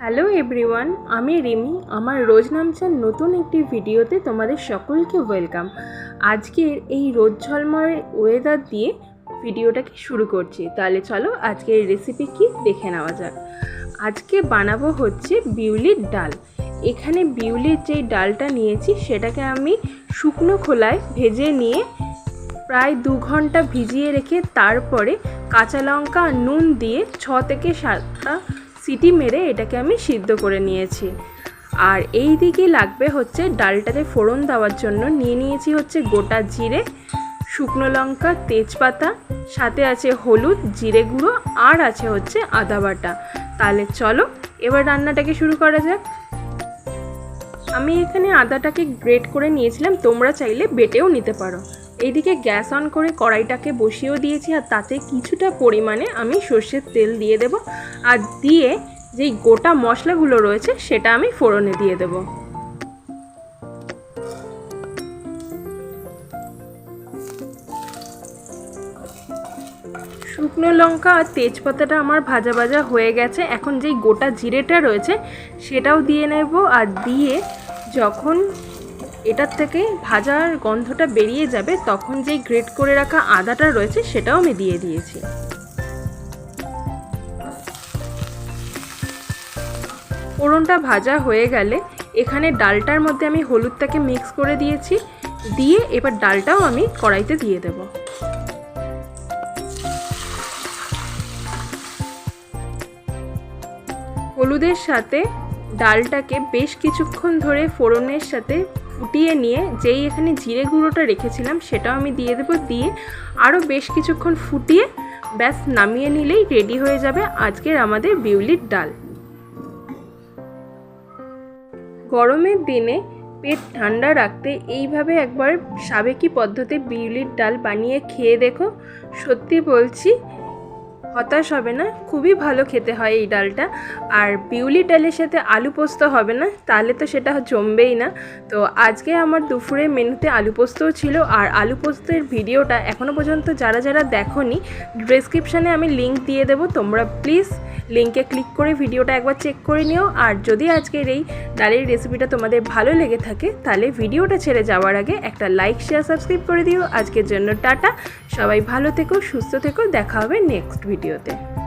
Hello everyone, আমি রিমি। আমার রোজ নামচার নতুন একটি ভিডিওতে তোমাদের সকলকে ওয়েলকাম। আজকের এই রোদ ঝলময় ওয়েদার দিয়ে ভিডিওটাকে শুরু করছি। তাহলে চলো আজকের রেসিপি কি দেখে নেওয়া যাক। আজকে বানাবো হচ্ছে বিউলির ডাল। এখানে বিউলির যেই ডালটা নিয়েছি, সেটাকে আমি শুকনো খোলায় ভেজে নিয়ে প্রায় দু ঘণ্টা ভিজিয়ে রেখে তারপরে কাঁচা লঙ্কা, নুন দিয়ে ছ থেকে সাতটা সিটি মেরে এটাকে আমি সিদ্ধ করে নিয়েছি। আর এই দিকে লাগবে হচ্ছে ডালটাতে ফোড়ন দেওয়ার জন্য নিয়ে নিয়েছি হচ্ছে গোটা জিরে, শুকনো লঙ্কা, তেজপাতা, সাথে আছে হলুদ, জিরে গুঁড়ো, আর আছে হচ্ছে আদা বাটা। তাহলে চলো, এবার রান্নাটাকে শুরু করা যাক। আমি এখানে আদাটাকে গ্রেট করে নিয়েছিলাম, তোমরা চাইলে বেটেও নিতে পারো। এইদিকে গ্যাস অন করে কড়াইটাকে বসিয়েও দিয়েছি আর তাতে কিছুটা পরিমাণে আমি সর্ষের তেল দিয়ে দেব আর দিয়ে যেই গোটা মশলাগুলো রয়েছে সেটা আমি ফোড়নে দিয়ে দেব। শুকনো লঙ্কা আর তেজপাতাটা আমার ভাজা ভাজা হয়ে গেছে। এখন যেই গোটা জিরেটা রয়েছে সেটাও দিয়ে নেব আর দিয়ে যখন এটার থেকে ভাজার গন্ধটা বেরিয়ে যাবে, তখন যেই গ্রেট করে রাখা আদাটা রয়েছে সেটাও আমি দিয়ে দিয়েছি। ফোড়নটা ভাজা হয়ে গেলে এখানে ডালটার মধ্যে আমি হলুদটাকে মিক্স করে দিয়েছি, দিয়ে এবার ডালটাও আমি কড়াইতে দিয়ে দেব। হলুদের সাথে ডালটাকে বেশ কিছুক্ষণ ধরে ফোড়নের সাথে ফুটিয়ে নিয়ে যেই এখানে জিরে গুঁড়োটা রেখেছিলাম সেটাও আমি দিয়ে দেবো। দিয়ে আরও বেশ কিছুক্ষণ ফুটিয়ে ব্যাস নামিয়ে নিলেই রেডি হয়ে যাবে আজকের আমাদের বিউলির ডাল। গরমের দিনে পেট ঠান্ডা রাখতে এইভাবে একবার সাবেকি পদ্ধতি বিউলির ডাল বানিয়ে খেয়ে দেখো। সত্যি বলছি হতাশ হবে না, খুবই ভালো খেতে হয় এই ডালটা। আর বিউলি ডালের সাথে আলু পোস্ত হবে না, তাহলে তো সেটা জমবেই না। তো আজকে আমার দুপুরে মেনুতে আলু পোস্তও ছিল, আর আলু পোস্তের ভিডিওটা এখনও পর্যন্ত যারা যারা দেখোনি ডিসক্রিপশানে আমি লিঙ্ক দিয়ে দেবো, তোমরা প্লিজ লিঙ্কে ক্লিক করে ভিডিওটা একবার চেক করে নিও। আর যদি আজকের এই ডালের রেসিপিটা তোমাদের ভালো লেগে থাকে, তাহলে ভিডিওটা ছেড়ে যাওয়ার আগে একটা লাইক শেয়ার সাবস্ক্রাইব করে দিও। আজকের জন্য টাটা, সবাই ভালো থেকো, সুস্থ থেকো, দেখা হবে নেক্সট होते हैं।